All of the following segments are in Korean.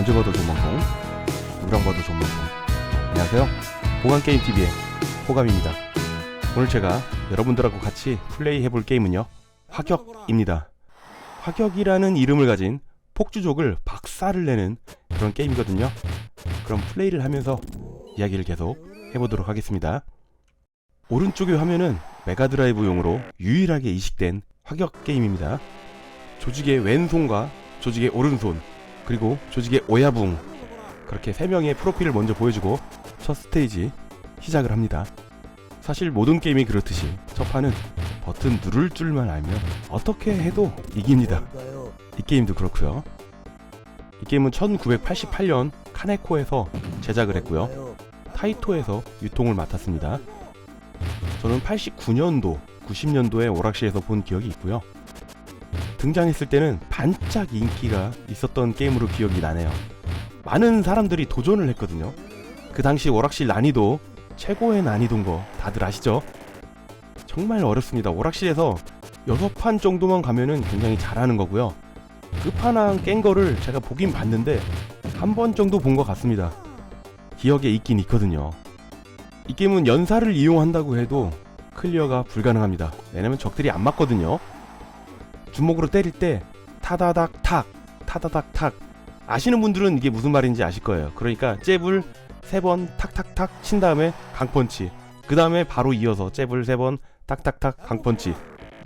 언제 봐도 좋은 방송 누구랑 봐도 좋은 방송 안녕하세요. 보관게임TV의 호감입니다. 오늘 제가 여러분들하고 같이 플레이 해볼 게임은요 화격입니다. 화격이라는 이름을 가진 폭주족을 박살을 내는 그런 게임이거든요. 그럼 플레이를 하면서 이야기를 계속 해보도록 하겠습니다. 오른쪽의 화면은 메가드라이브용으로 유일하게 이식된 화격 게임입니다. 조직의 왼손과 조직의 오른손 그리고 조직의 오야붕 그렇게 세 명의 프로필을 먼저 보여주고 첫 스테이지 시작을 합니다. 사실 모든 게임이 그렇듯이 첫 판은 버튼 누를 줄만 알면 어떻게 해도 이깁니다. 이 게임도 그렇고요. 이 게임은 1988년 카네코에서 제작을 했고요. 타이토에서 유통을 맡았습니다. 저는 89년도, 90년도에 오락실에서 본 기억이 있고요. 등장했을 때는 반짝 인기가 있었던 게임으로 기억이 나네요. 많은 사람들이 도전을 했거든요. 그 당시 오락실 난이도 최고의 난이도인 거 다들 아시죠? 정말 어렵습니다. 오락실에서 6판 정도만 가면은 굉장히 잘하는 거고요. 끝판왕 깬 거를 제가 보긴 봤는데 한 번 정도 본 것 같습니다. 기억에 있긴 있거든요. 이 게임은 연사를 이용한다고 해도 클리어가 불가능합니다. 왜냐면 적들이 안 맞거든요. 주먹으로 때릴 때 타다닥 탁 타다닥 탁 아시는 분들은 이게 무슨 말인지 아실 거예요. 그러니까 잽을 세 번 탁탁탁 친 다음에 강펀치 그 다음에 바로 이어서 잽을 세 번 탁탁탁 강펀치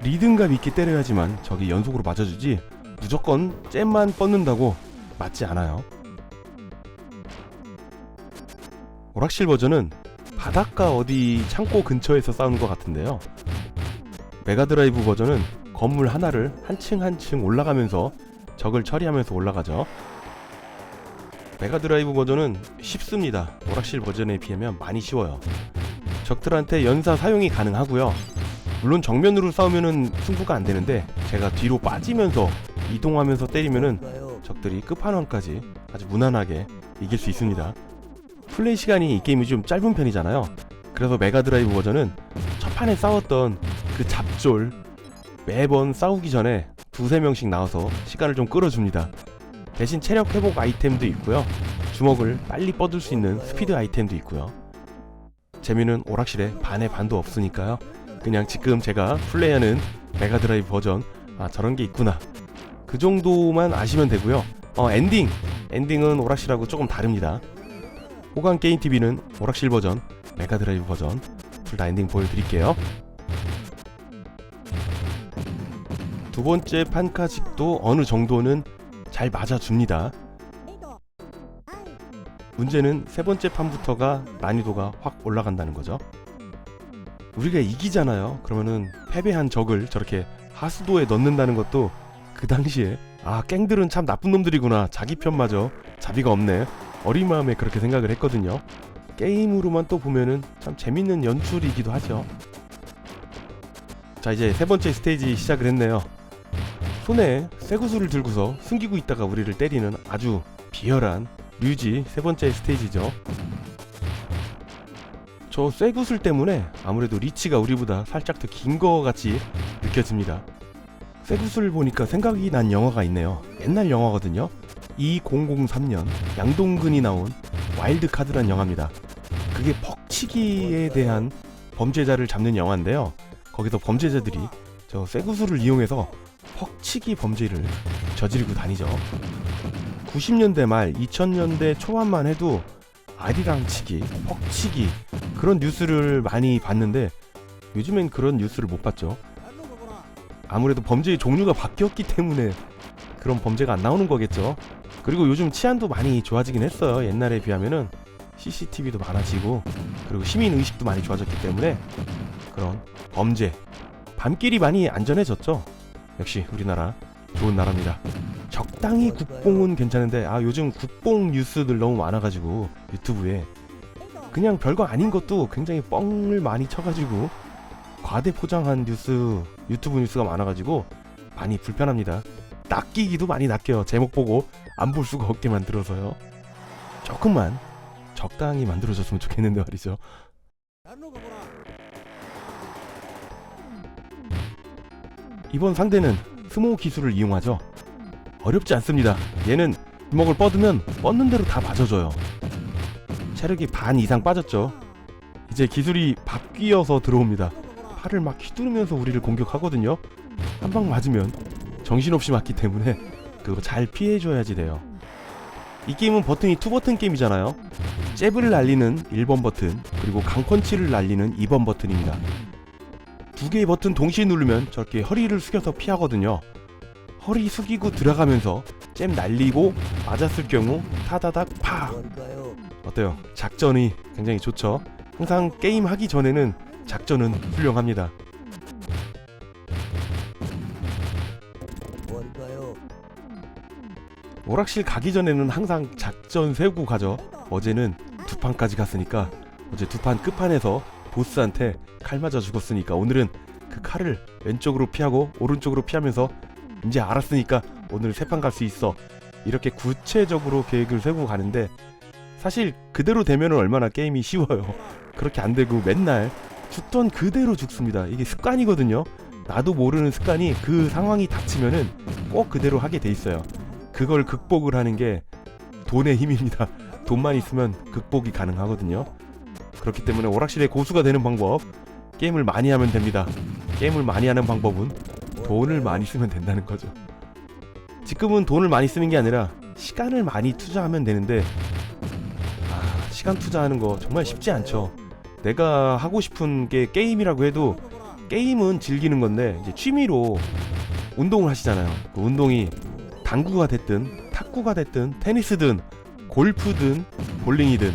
리듬감 있게 때려야지만 적이 연속으로 맞아주지 무조건 잽만 뻗는다고 맞지 않아요. 오락실 버전은 바닷가 어디 창고 근처에서 싸우는 것 같은데요. 메가드라이브 버전은 건물 하나를 한 층 한 층 올라가면서 적을 처리하면서 올라가죠. 메가드라이브 버전은 쉽습니다. 오락실 버전에 비하면 많이 쉬워요. 적들한테 연사 사용이 가능하고요. 물론 정면으로 싸우면은 승부가 안 되는데 제가 뒤로 빠지면서 이동하면서 때리면은 적들이 끝판왕까지 아주 무난하게 이길 수 있습니다. 플레이 시간이 이 게임이 좀 짧은 편이잖아요. 그래서 메가드라이브 버전은 첫 판에 싸웠던 그 잡졸 매번 싸우기 전에 두세 명씩 나와서 시간을 좀 끌어줍니다. 대신 체력 회복 아이템도 있고요. 주먹을 빨리 뻗을 수 있는 스피드 아이템도 있고요. 재미는 오락실에 반의 반도 없으니까요. 그냥 지금 제가 플레이하는 메가드라이브 버전 아 저런 게 있구나. 그 정도만 아시면 되고요. 어 엔딩 엔딩은 오락실하고 조금 다릅니다. 호강 게임 TV는 오락실 버전, 메가드라이브 버전 둘 다 엔딩 보여드릴게요. 두 번째 판카직도 어느 정도는 잘 맞아줍니다. 문제는 세 번째 판부터가 난이도가 확 올라간다는 거죠. 우리가 이기잖아요. 그러면은 패배한 적을 저렇게 하수도에 넣는다는 것도 그 당시에 아 깽들은 참 나쁜 놈들이구나 자기 편마저 자비가 없네 어린 마음에 그렇게 생각을 했거든요. 게임으로만 또 보면은 참 재밌는 연출이기도 하죠. 자 이제 세 번째 스테이지 시작을 했네요. 손에 쇠구슬을 들고서 숨기고 있다가 우리를 때리는 아주 비열한 류지 세 번째 스테이지죠. 저 쇠구슬 때문에 아무래도 리치가 우리보다 살짝 더 긴 거 같이 느껴집니다. 쇠구슬 보니까 생각이 난 영화가 있네요. 옛날 영화거든요. 2003년 양동근이 나온 와일드 카드란 영화입니다. 그게 퍽치기에 대한 범죄자를 잡는 영화인데요. 거기서 범죄자들이 저 쇠구슬을 이용해서 퍽치기 범죄를 저지르고 다니죠. 90년대 말 2000년대 초반만 해도 아리랑치기, 퍽치기 그런 뉴스를 많이 봤는데 요즘엔 그런 뉴스를 못 봤죠. 아무래도 범죄의 종류가 바뀌었기 때문에 그런 범죄가 안 나오는 거겠죠. 그리고 요즘 치안도 많이 좋아지긴 했어요. 옛날에 비하면은 CCTV도 많아지고 그리고 시민 의식도 많이 좋아졌기 때문에 그런 범죄 밤길이 많이 안전해졌죠. 역시 우리나라 좋은 나라입니다. 적당히 국뽕은 괜찮은데 아 요즘 국뽕 뉴스들 너무 많아가지고 유튜브에 그냥 별거 아닌 것도 굉장히 뻥을 많이 쳐가지고 과대 포장한 뉴스 유튜브 뉴스가 많아가지고 많이 불편합니다. 낚이기도 많이 낚여요. 제목 보고 안 볼 수가 없게 만들어서요. 조금만 적당히 만들어줬으면 좋겠는데 말이죠. 이번 상대는 스모 기술을 이용하죠. 어렵지 않습니다. 얘는 주먹을 뻗으면 뻗는 대로 다 맞아줘요. 체력이 반 이상 빠졌죠. 이제 기술이 바뀌어서 들어옵니다. 팔을 막 휘두르면서 우리를 공격하거든요. 한 방 맞으면 정신없이 맞기 때문에 그거 잘 피해줘야지 돼요. 이 게임은 버튼이 투 버튼 게임이잖아요. 잽을 날리는 1번 버튼 그리고 강펀치를 날리는 2번 버튼입니다. 두 개의 버튼 동시에 누르면 저렇게 허리를 숙여서 피하거든요. 허리 숙이고 들어가면서 잼 날리고 맞았을 경우 타다닥 파 어때요? 작전이 굉장히 좋죠. 항상 게임 하기 전에는 작전은 훌륭합니다. 오락실 가기 전에는 항상 작전 세우고 가죠. 어제는 두 판까지 갔으니까 어제 두 판 끝판에서 보스한테 칼 맞아 죽었으니까 오늘은 그 칼을 왼쪽으로 피하고 오른쪽으로 피하면서 이제 알았으니까 오늘 세 판 갈 수 있어. 이렇게 구체적으로 계획을 세우고 가는데 사실 그대로 되면은 얼마나 게임이 쉬워요. 그렇게 안 되고 맨날 죽던 그대로 죽습니다. 이게 습관이거든요. 나도 모르는 습관이 그 상황이 닥치면은 꼭 그대로 하게 돼 있어요. 그걸 극복을 하는 게 돈의 힘입니다. 돈만 있으면 극복이 가능하거든요. 그렇기 때문에 오락실의 고수가 되는 방법 게임을 많이 하면 됩니다. 게임을 많이 하는 방법은 돈을 많이 쓰면 된다는 거죠. 지금은 돈을 많이 쓰는 게 아니라 시간을 많이 투자하면 되는데 아, 시간 투자하는 거 정말 쉽지 않죠. 내가 하고 싶은 게 게임이라고 해도 게임은 즐기는 건데 이제 취미로 운동을 하시잖아요. 그 운동이 당구가 됐든 탁구가 됐든 테니스든 골프든 볼링이든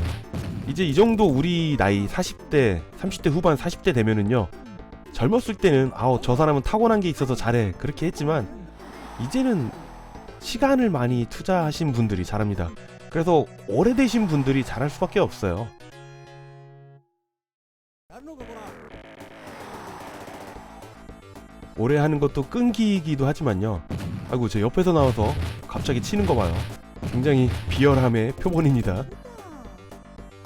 이제 이 정도 우리 나이 40대, 30대 후반, 40대 되면은요. 젊었을 때는 아우 저 사람은 타고난 게 있어서 잘해 그렇게 했지만 이제는 시간을 많이 투자하신 분들이 잘합니다. 그래서 오래되신 분들이 잘할 수밖에 없어요. 오래 하는 것도 끈기이기도 하지만요. 아이고 저 옆에서 나와서 갑자기 치는 거 봐요. 굉장히 비열함의 표본입니다.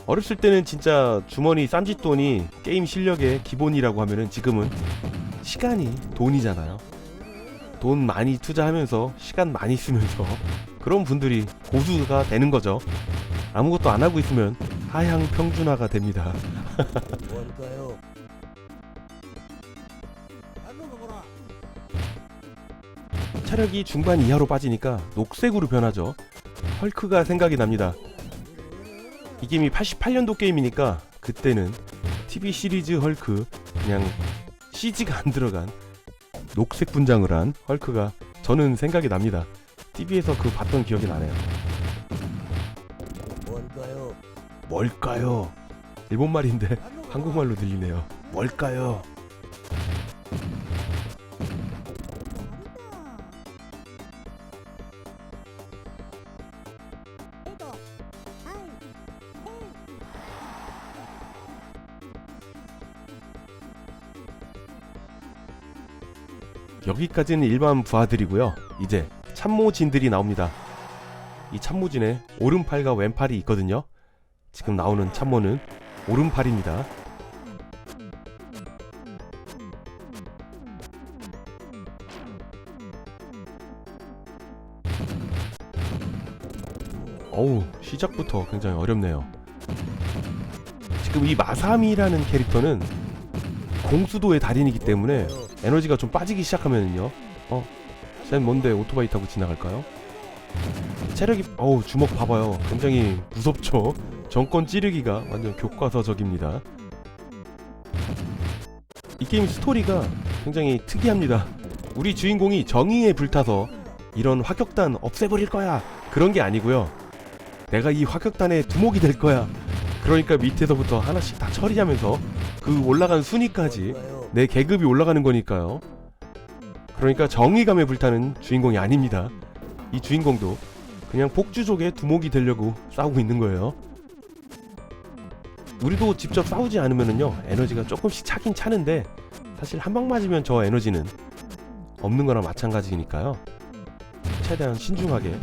어렸을 때는 진짜 주머니 쌈짓돈이 게임 실력의 기본이라고 하면은 지금은 시간이 돈이잖아요. 돈 많이 투자하면서 시간 많이 쓰면서 그런 분들이 고수가 되는 거죠. 아무것도 안 하고 있으면 하향 평준화가 됩니다. 체력이 중반 이하로 빠지니까 녹색으로 변하죠. 헐크가 생각이 납니다. 이 게임이 88년도 게임이니까 그때는 TV 시리즈 헐크 그냥 CG가 안 들어간 녹색 분장을 한 헐크가 저는 생각이 납니다. TV에서 그 봤던 기억이 나네요. 뭘까요? 뭘까요? 일본말인데 한국말로 들리네요. 뭘까요? 여기까지는 일반 부하들이고요. 이제 참모진들이 나옵니다. 이 참모진에 오른팔과 왼팔이 있거든요. 지금 나오는 참모는 오른팔입니다. 어우 시작부터 굉장히 어렵네요. 지금 이 마사미라는 캐릭터는 공수도의 달인이기 때문에 에너지가 좀 빠지기 시작하면은요. 어, 쌤 뭔데 오토바이 타고 지나갈까요? 체력이 어우 주먹 봐봐요. 굉장히 무섭죠. 정권 찌르기가 완전 교과서적입니다. 이 게임 스토리가 굉장히 특이합니다. 우리 주인공이 정의에 불타서 이런 화격단 없애버릴 거야. 그런 게 아니고요. 내가 이 화격단의 두목이 될 거야. 그러니까 밑에서부터 하나씩 다 처리하면서 그 올라간 순위까지? 내 계급이 올라가는 거니까요. 그러니까 정의감에 불타는 주인공이 아닙니다. 이 주인공도 그냥 폭주족의 두목이 되려고 싸우고 있는 거예요. 우리도 직접 싸우지 않으면은요 에너지가 조금씩 차긴 차는데 사실 한 방 맞으면 저 에너지는 없는 거나 마찬가지니까요. 최대한 신중하게?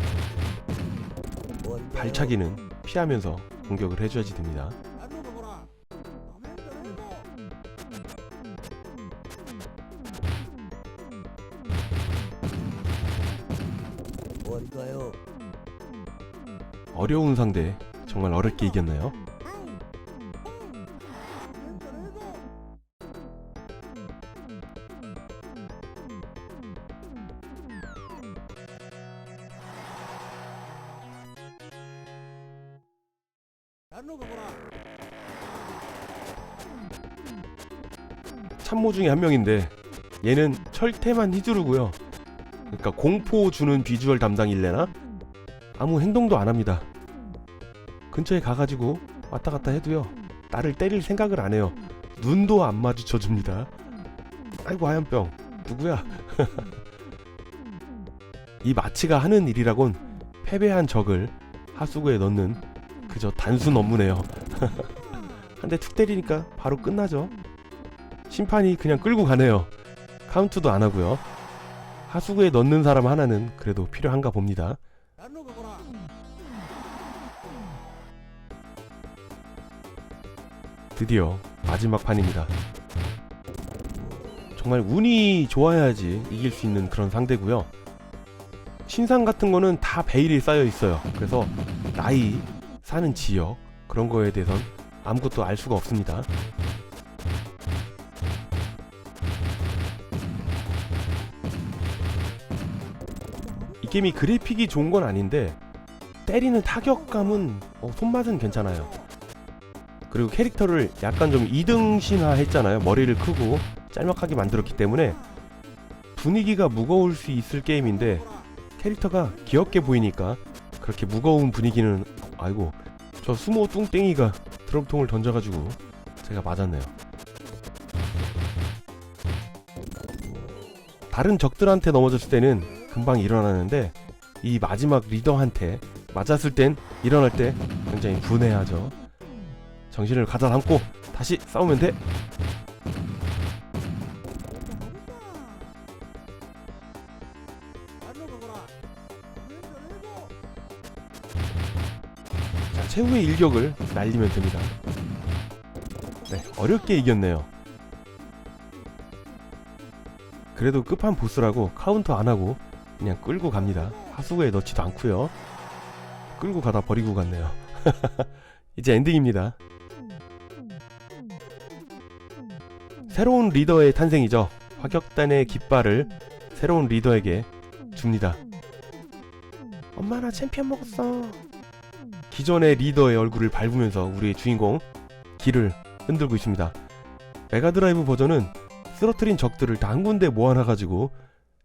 발차기는 피하면서 공격을 해줘야지 됩니다. 어려운 상대 정말 어렵게 이겼나요? 참모 중에 한 명인데 얘는 철퇴만 휘두르고요. 그러니까 공포 주는 비주얼 담당일래나 아무 행동도 안 합니다. 근처에 가가지고 왔다 갔다 해도요. 나를 때릴 생각을 안 해요. 눈도 안 마주쳐 줍니다. 아이고 하얀병 누구야? 이 마치가 하는 일이라곤 패배한 적을 하수구에 넣는 그저 단순 업무네요. 한대 툭 때리니까 바로 끝나죠. 심판이 그냥 끌고 가네요. 카운트도 안 하고요. 하수구에 넣는 사람 하나는 그래도 필요한가 봅니다. 드디어 마지막 판입니다. 정말 운이 좋아야지 이길 수 있는 그런 상대고요. 신상 같은 거는 다 베일이 쌓여 있어요. 그래서 나이, 사는 지역 그런 거에 대해선 아무것도 알 수가 없습니다. 이 게임이 그래픽이 좋은 건 아닌데 때리는 타격감은 어, 손맛은 괜찮아요. 그리고 캐릭터를 약간 좀 이등신화 했잖아요. 머리를 크고 짤막하게 만들었기 때문에 분위기가 무거울 수 있을 게임인데 캐릭터가 귀엽게 보이니까 그렇게 무거운 분위기는 아이고 저 수모 뚱땡이가 드럼통을 던져가지고 제가 맞았네요. 다른 적들한테 넘어졌을 때는 금방 일어나는데 이 마지막 리더한테 맞았을 땐 일어날 때 굉장히 분해하죠. 정신을 가다 담고 다시 싸우면 돼. 자, 최후의 일격을 날리면 됩니다. 네, 어렵게 이겼네요. 그래도 끝판 보스라고 카운터 안 하고 그냥 끌고 갑니다. 하수구에 넣지도 않고요. 끌고 가다 버리고 갔네요. 이제 엔딩입니다. 새로운 리더의 탄생이죠. 화격단의 깃발을 새로운 리더에게 줍니다. 엄마 나 챔피언 먹었어. 기존의 리더의 얼굴을 밟으면서 우리의 주인공 길을 흔들고 있습니다. 메가드라이브 버전은 쓰러트린 적들을 다 한 군데 모아놔가지고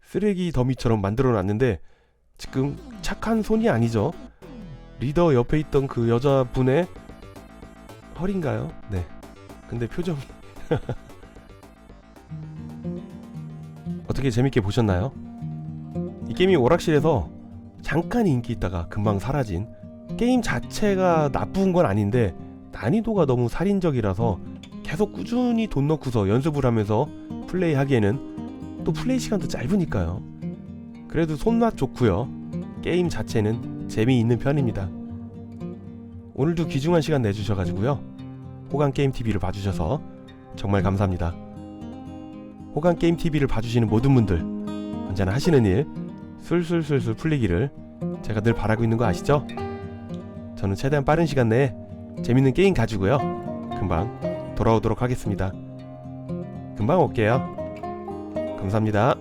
쓰레기 더미처럼 만들어놨는데 지금 착한 손이 아니죠. 리더 옆에 있던 그 여자분의 허리인가요? 네. 근데 표정이 어떻게 재밌게 보셨나요? 이 게임이 오락실에서 잠깐 인기 있다가 금방 사라진 게임 자체가 나쁜 건 아닌데 난이도가 너무 살인적이라서 계속 꾸준히 돈 넣고서 연습을 하면서 플레이하기에는 또 플레이 시간도 짧으니까요. 그래도 손맛 좋고요. 게임 자체는 재미있는 편입니다. 오늘도 귀중한 시간 내주셔가지고요. 호강 게임 TV를 봐주셔서 정말 감사합니다. 호강 게임 TV를 봐주시는 모든 분들 언제나 하시는 일 술술술술 풀리기를 제가 늘 바라고 있는 거 아시죠? 저는 최대한 빠른 시간 내에 재밌는 게임 가지고요. 금방 돌아오도록 하겠습니다. 금방 올게요. 감사합니다.